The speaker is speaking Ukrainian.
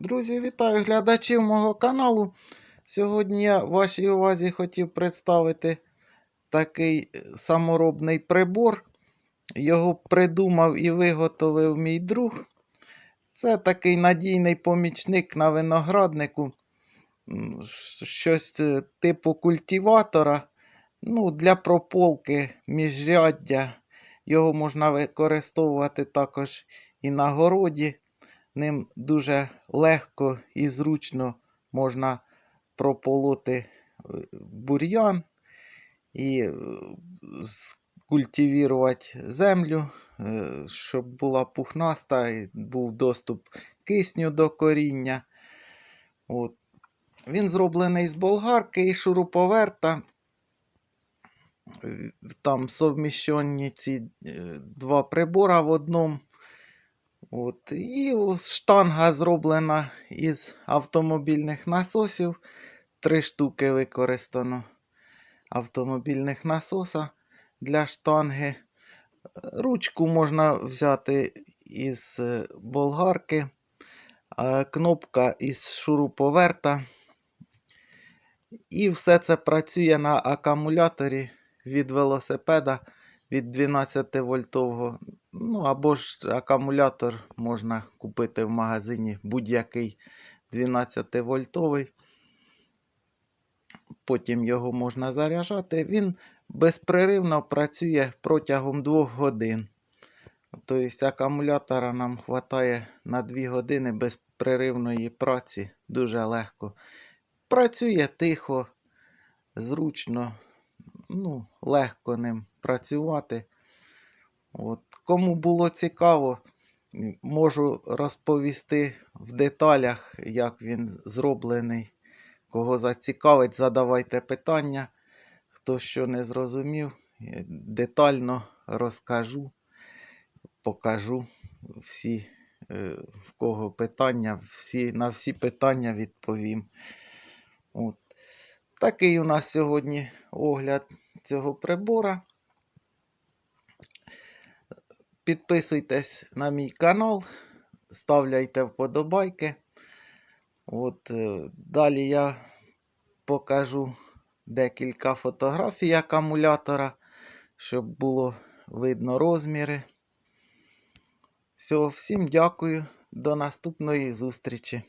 Друзі, вітаю глядачів мого каналу. Сьогодні я вашій увазі хотів представити такий е, саморобний прибор. Його придумав і виготовив мій друг. Це такий надійний помічник на винограднику. Щось е, типу культиватора. Ну, для прополки міжряддя. Його можна використовувати також і на городі. Ним дуже легко і зручно можна прополоти е, бур'ян і е, скультивірувати землю, е, щоб була пухнаста і був доступ кисню до коріння. От. Він зроблений з болгарки і шуруповерта. Там совміщені ці два прибора в одному. От. І штанга зроблена із автомобільних насосів. Три штуки використано автомобільних насоса для штанги. Ручку можна взяти із е, болгарки, кнопка із шуруповерта. І все це працює на акумуляторі від велосипеда від 12 вольтового. Ну або ж акумулятор можна купити в магазині будь-який 12 вольтовий. Потім його можна заряджати. Він безпреривно працює протягом 2 годин. Тобто акумулятора нам вистачає на 2 години безпреривної праці дуже легко. Працює тихо, зручно, ну, легко ним працювати. От. Кому було цікаво, можу розповісти в деталях, як він зроблений. Кого зацікавить, задавайте питання. Хто що не зрозумів, детально розкажу, покажу всі, е, в кого питання, всі, на всі питання відповім. От. Такий у нас сьогодні огляд цього прибора. Підписуйтесь на мій канал, ставляйте вподобайки. От, е, далі я покажу декілька фотографій акумулятора, щоб було видно розміри. Все, всім дякую. До наступної зустрічі.